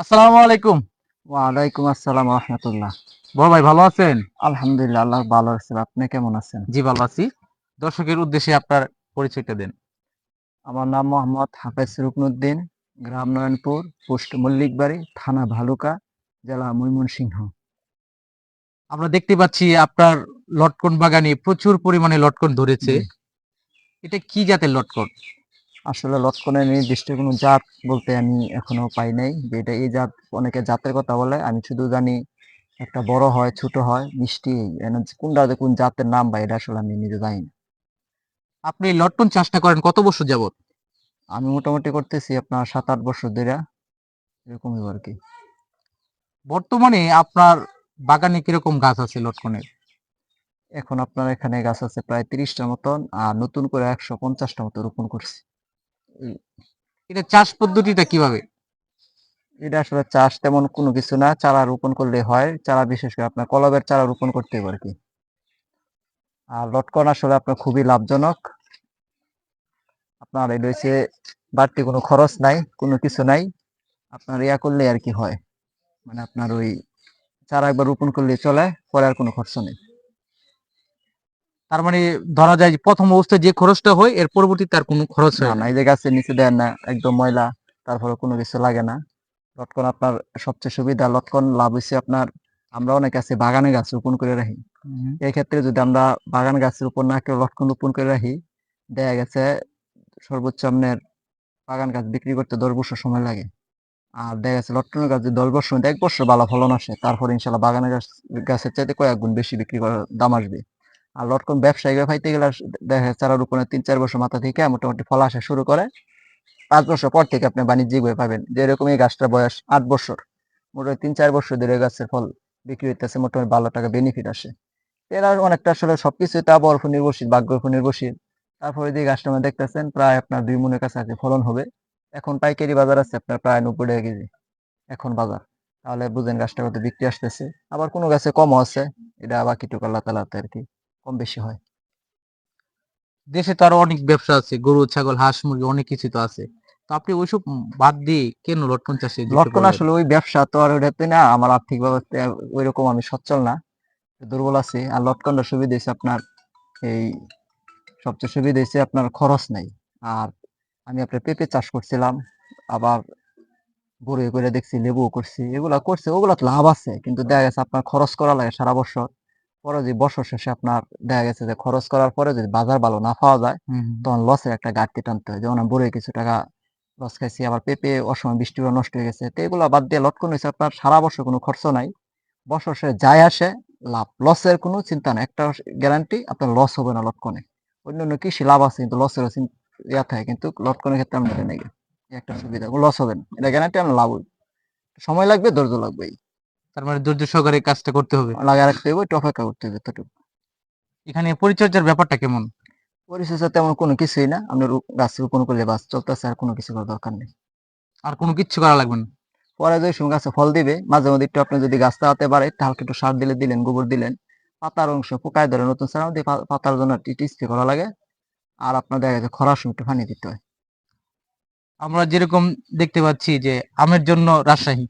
আসসালামু আলাইকুম। ওয়ালাইকুম আসসালাম রহমতুল্লাহ। বড় ভাই ভালো আছেন? আলহামদুলিল্লাহ আল্লাহ ভালো আছেন আপনি কেমন আছেন? জি ভালো আছি। দর্শকের উদ্দেশ্যে আপনার পরিচয়টা দেন। আমার নাম মোহাম্মদ হাফেজ রুকনুদ্দিন গ্রাম নয়নপুর পোস্ট মল্লিকবাড়ি থানা ভালুকা জেলা ময়মনসিংহ। আমরা দেখতে পাচ্ছি আপনার লটকন বাগানে প্রচুর পরিমাণে লটকন ধরেছে। এটা কি জাতের লটকন? আসলে লটকনের নির্দিষ্ট কোনো জাত বলতে আমি এখনও পাই নাই, যে এটা এই জাত, অনেকে জাতের কথা বলে, আমি শুধু জানি একটা বড় হয়, ছোট হয়, মিষ্টি কোনটা কোন জাতের নাম বা এটা আসলে আমি নিজে জানি না। আপনি লটকন চাষটা করেন কত বছর যাবত আমি মোটামুটি করতেছি আপনার সাত আট বছর ধরে এরকমই আর কি। বর্তমানে আপনার বাগানে কীরকম গাছ আছে লটকনের? এখন আপনার এখানে গাছ আছে প্রায় তিরিশটার মতন, আর নতুন করে একশো পঞ্চাশটা মতো রোপণ করছি। এটা চাষ পদ্ধতিটা কীভাবে? এটা আসলে চাষ তেমন কোনো কিছু না, চারা রোপণ করলে হয়, চারা বিশেষ করে আপনার কলবের চারা রোপণ করতে হবে আর কি আর লটকন আসলে আপনার খুবই লাভজনক। আপনার এই রয়েছে, বাড়তি কোনো খরচ নাই, কোনো কিছু নাই। আপনার ইয়া করলে আর কি হয়। মানে আপনার ওই চারা একবার রোপণ করলে চলে, পরে আর কোনো খরচ নেই। তার মানে ধরা যায় যে প্রথম অবস্থায় যে খরচটা হয় এর পরবর্তীতে আর কোনো খরচ হয় না এই যে গাছের নিচে দেন না একদম ময়লা তারপরে কোনো কিছু লাগে না। লটকন আপনার সবচেয়ে সুবিধা লটকন লাভ হয়েছে আপনার আমরা অনেক আছে বাগানে গাছ রোপণ করে রাখি। এই ক্ষেত্রে যদি আমরা বাগান গাছের উপর না কেউ লটকন রোপণ করে রাখি দেখা গেছে সর্বোচ্চ আপনার বাগান গাছ বিক্রি করতে দশ বছর সময় লাগে। আর দেখা গেছে লটকনের গাছ যদি দশ বছর এক বছর ভালো ফলন আসে তারপরে ইনশাল্লাহ বাগানের গাছ গাছের চাইতে কয়েক গুণ বেশি বিক্রি করার দাম আসবে। আর লটকন ব্যবসায়িক পাইতে গেলে দেখা চারা রোপণের তিন চার বছর মাথা থেকে মোটামুটি ফল আসা শুরু করে। পাঁচ বছর পর থেকে আপনি বাণিজ্যিক ভাবে পাবেন। যেরকম এই গাছটার বয়স আট বছর, মোটামুটি তিন চার বছর ধরে গাছের ফল বিক্রি হইতেছে, মোটামুটি ভালো টাকা বেনিফিট আসে। এরা অনেকটা আসলে সবকিছুতে আবহাওয়ার উপর নির্ভরশীল ভাগ্যের উপর নির্ভরশীল। তারপরে যে গাছটা আমরা দেখতেছেন, প্রায় আপনার দুই মনের কাছে কাছাকাছি ফলন হবে। এখন পাইকারি বাজার আছে আপনার প্রায় নব্বই টাকা কেজি, এখন বাজার। তাহলে বুঝেন গাছটা কত বিক্রি আসতেছে। আবার কোনো গাছে কমও আছে, এটা বাকিটুকু আল্লাহ তালাতে আর কি। কম বেশি হয়। দেশে তো আরও অনেক ব্যবসা আছে গরু ছাগল হাঁস মুরগি অনেক কিছু তো আছে। তো আপনি ওইসব বাদ দিয়ে কেন লটকন চাষে লটকন আসলে ওই ব্যবসা তো আর ওইটাতে না আমার আর্থিক ব্যবস্থা ওই রকম আমি সচ্ছল না। দুর্বল আছি আর লটকনটা সুবিধা হয়েছে আপনার এই সবচেয়ে সুবিধা হয়েছে আপনার খরচ নাই। আর আমি আপনার পেঁপে চাষ করছিলাম আবার বড়ি করে দেখছি লেবুও করছি এগুলা করছে ওগুলা তো লাভ আছে কিন্তু দেখা গেছে আপনার খরচ করা লাগে সারা বছর। পরে যে বছর শেষে আপনার দেখা গেছে যে খরচ করার পরে যদি বাজার ভালো না পাওয়া যায়। তখন লসের একটা ঘাটতি টানতে হয়। যেমন বড়ি কিছু টাকা লস খাইছি আবার পেঁপে অসময় বৃষ্টি নষ্ট হয়ে গেছে তো এগুলা বাদ দিয়ে লটকন হয়েছে। আপনার সারা বছর কোনো খরচ নাই। বছর শেষে যায় আসে লাভ। লসের কোনো চিন্তা নেই। একটা গ্যারান্টি আপনার লস হবে না লটকনে। অন্যান্য কৃষি লাভ আছে কিন্তু লসের ইয়া থাকে কিন্তু লটকনের ক্ষেত্রে আমরা নেই একটা সুবিধা। লস হবে না। এটা গ্যারান্টি আমরা লাভ সময় লাগবে ধৈর্য লাগবে এই। তার মানে ধৈর্য সহকারে কাজটা করতে হবে। লাগা রাখতে হবে একটু অপেক্ষা করতে হবে এতটুকু। এখানে পরিচর্যার ব্যাপারটা কেমন? পরিচর্যা তেমন কোনো কিছুই না। আমরা রো- গাছ রোপণ করলে বাস চলতেছে আর কোনো কিছু করার দরকার নেই। আর কোনো কিচ্ছু করা লাগবে না? পরে যদি সময় গাছে ফল দিবে মাঝে মধ্যে একটু আপনি যদি গাছ লাগাতে পারে একটু হালকা একটু সার দিলে দিলেন গোবর দিলেন পাতার অংশ পোকায় ধরে নতুন সার দিয়ে পাতার জন্য একটু স্প্রে করা লাগে আর আপনার দেখা যাচ্ছে খরার সময় একটু পানি দিতে হয়। আমরা যেরকম দেখতে পাচ্ছি যে আমের জন্য রাজশাহী।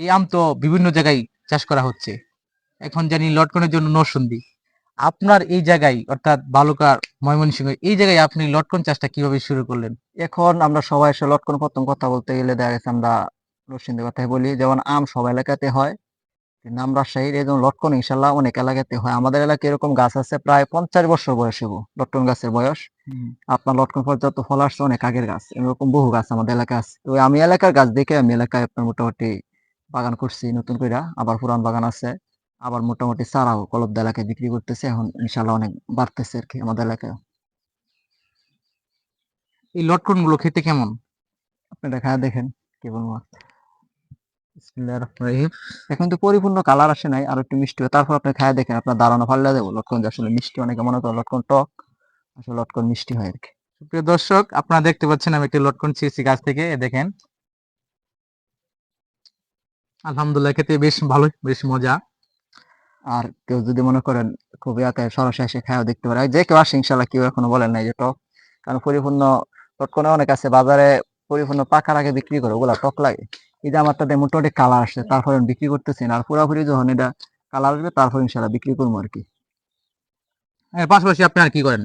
এই আম তো বিভিন্ন জায়গায় চাষ করা হচ্ছে। এখন জানি লটকনের জন্য নরসিংদী আপনার এই জায়গায় অর্থাৎ বালুকার ময়মনসিংহ এই জায়গায় আপনি লটকন চাষটা কীভাবে শুরু করলেন? এখন আমরা সবাই এসে লটকন প্রথম কথা বলতে গেলে দেখা গেছে আমরা রসিন্দের কথাই বলি যেমন আম সব এলাকাতে হয় নাম রাজশাহীর এই যেমন লটকন ইনশাল্লাহ অনেক এলাকাতে হয়। আমাদের এলাকায় এরকম গাছ আছে প্রায় পঞ্চাশ বছর বয়স হব লটকন গাছের বয়স। আপনার লটকন যত ফল আসছে অনেক আগের গাছ এরকম বহু গাছ আমাদের এলাকায় আছে। তো আমি এলাকার গাছ দেখে আমি এলাকায় আপনার মোটামুটি বাগান করছি নতুন করে আবার পুরান বাগান আছে। আবার মোটামুটি চারাও কলব এলাকায় বিক্রি করতেছে। এখন ইনশাল্লাহ অনেক বাড়তেছে আর কি আমাদের এলাকায়। এই লটকনগুলো খেতে কেমন? আপনি দেখা, দেখেন কি বলব। এখন তো পরিপূর্ণ কালার আসে নাই, আর একটু মিষ্টি তারপর আপনি খায় দেখেন, আপনার দাঁড়ানো ফাল্লা দেবো লটকন আসলে মিষ্টি, অনেকে মনে করে লটকন টক। আসলে লটকন মিষ্টি হয় আর কি প্রিয় দর্শক, আপনারা দেখতে পাচ্ছেন আমি একটি লটকন ছিঁড়ছি গাছ থেকে। দেখেন আলহামদুলিল্লাহ খেতে বেশ ভালো বেশ মজা। আর কেউ যদি মনে করেন খুবই আতে সরাসরি এসে খায়ও দেখতে পারে যে কেউ আসে ইনশাল্লাহ কেউ এখনও বলেন নাই যে টক। কারণ পরিপূর্ণ লটকনে অনেক আছে বাজারে পরিপূর্ণ পাকার আগে বিক্রি করে ওগুলা টক লাগে। এই যে আমারটা দিয়ে মোটামুটি কালার আসছে তারপরে বিক্রি করতেছি না। আর পুরোপুরি যখন এটা কালার আসবে তারপর ইনশাল্লাহ বিক্রি করব আর কি। এর পাশাপাশি আপনি আর কি করেন?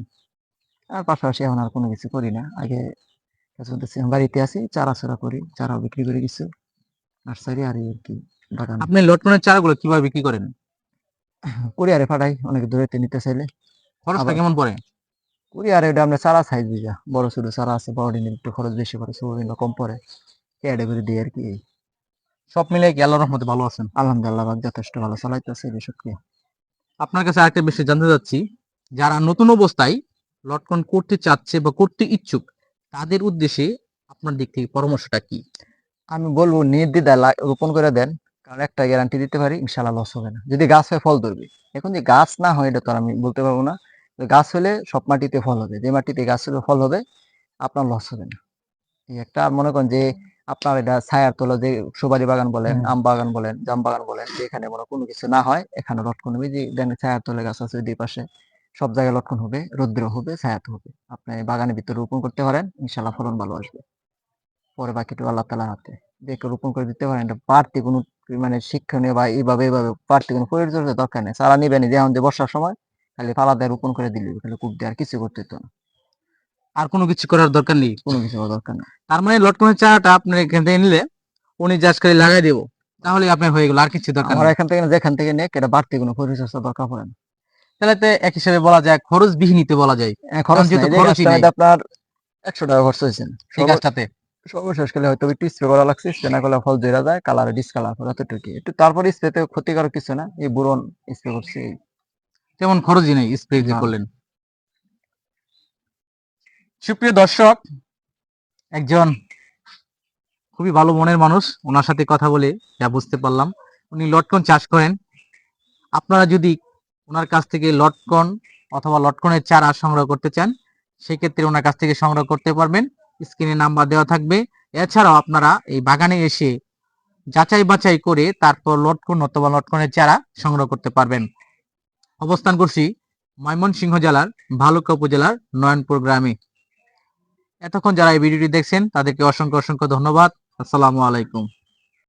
আর পাশাপাশি এখন আর কোনো কিছু করি না। আগে বাড়িতে আছি চারা চারা করি চারাও বিক্রি করে কিছু নার্সারি আর এই আর কি বাগান। আপনি লটকনের চারাগুলো কীভাবে বিক্রি করেন? কুরিয়ারে পাঠাই অনেক দূরেতে নিতে চাইলে। খরচটা কেমন পড়ে? কুরিয়ারে ওটা আমরা চারা সাইজ বুঝা বড় ছোট চারা আছে বড় দিনের একটু খরচ বেশি পড়ে ছোট দিন কম পড়ে। ক্যাডে করে দিই আর কি। এই। সব মিলে কি আল্লাহর রহমতে ভালো আছেন? আলহামদুলিল্লাহ যথেষ্ট ভালো চালাইতেছে এসব কি। আপনার কাছে আরেকটা বিষয় জানতে চাচ্ছি যারা নতুন অবস্থায় লটকন করতে চাচ্ছে বা করতে ইচ্ছুক তাদের উদ্দেশ্যে আপনার দিক থেকে পরামর্শটা কি? আমি বলব নির্দ্বিধা লা- রোপণ করে দেন কারণ একটা গ্যারান্টি দিতে পারি ইনশাল্লাহ লস হবে না। যদি গাছ হয় ফল ধরবে। এখন যে গাছ না হয় এটা তো আমি বলতে পারব না। গাছ হলে সব মাটিতে ফল হবে। যে মাটিতে গাছ হলে ফল হবে আপনার লস হবে না। এই একটা মনে করেন যে আপনার এটা ছায়ার তলা যে সুপারি বাগান বলেন। আম বাগান বলেন জাম বাগান বলেন যেখানে মনে কোনো কিছু না হয় এখানে লটকন হবে। যে দেন ছায়ার তলে গাছ আছে দুই পাশে সব জায়গায় লটকন হবে রৌদ্র হবে ছায়াতে হবে। আপনি বাগানের ভিতরে রোপণ করতে পারেন ইনশাল্লাহ ফলন ভালো আসবে। পরে বাকিটা আল্লাহ তালার হাতে। দেখে রোপণ করে দিতে পারেন এটা বাড়তি কোনো মানে শিক্ষণীয় বা এইভাবে এইভাবে বাড়তি কোনো পরিচর্যার দরকার নেই। সারা নিবেন যেমন যে বর্ষার সময় খালি পালা দিয়ে রোপণ করে দিলে খালি কূপ দিয়ে আর কিছু করতে হতো না। আর কোনো কিছু করার দরকার নেই? কোনো কিছু করার দরকার নেই। তার মানে লটকনের চারাটা আপনার এখান থেকে নিলে উনি জাস্ট করে লাগাই দেবো তাহলে আপনার হয়ে গেল আর কিছু দরকার আমার এখান থেকে না যেখান থেকে নেক এটা বাড়তি কোনো পরিচর্যা দরকার পড়ে না। তাহলে তো এক হিসেবে বলা যায় খরচ বিহীনিতে বলা যায়। খরচ যেহেতু। হয়তো আপনার একশো টাকা খরচ হয়েছে। এই গাছটাতে। সর্বশেষ কালে হয়তো একটু স্প্রে করা লাগছে স্প্রে না করলে ফল জেরা যায় কালার ডিসকালার এতটুকু একটু তারপরে স্প্রেতে ক্ষতিকারক কিছু না এই বুরন স্প্রে করছে। তেমন খরচই নেই স্প্রে যে না। করলেন। সুপ্রিয় দর্শক একজন খুবই ভালো মনের মানুষ ওনার সাথে কথা বলে যা বুঝতে পারলাম। উনি লটকন চাষ করেন। আপনারা যদি ওনার কাছ থেকে লটকন অথবা লটকনের চারা সংগ্রহ করতে চান সেক্ষেত্রে ওনার কাছ থেকে সংগ্রহ করতে পারবেন। স্ক্রিনে নাম্বার দেওয়া থাকবে। এছাড়াও আপনারা এই বাগানে এসে যাচাই বাছাই করে তারপর লটকন অথবা লটকনের চারা সংগ্রহ করতে পারবেন। অবস্থান করছি ময়মনসিংহ জেলার ভালুকা উপজেলার নয়নপুর গ্রামে। এতক্ষণ যারা এই ভিডিওটি দেখছেন, তাদেরকে অসংখ্য অসংখ্য ধন্যবাদ। আসসালামু আলাইকুম।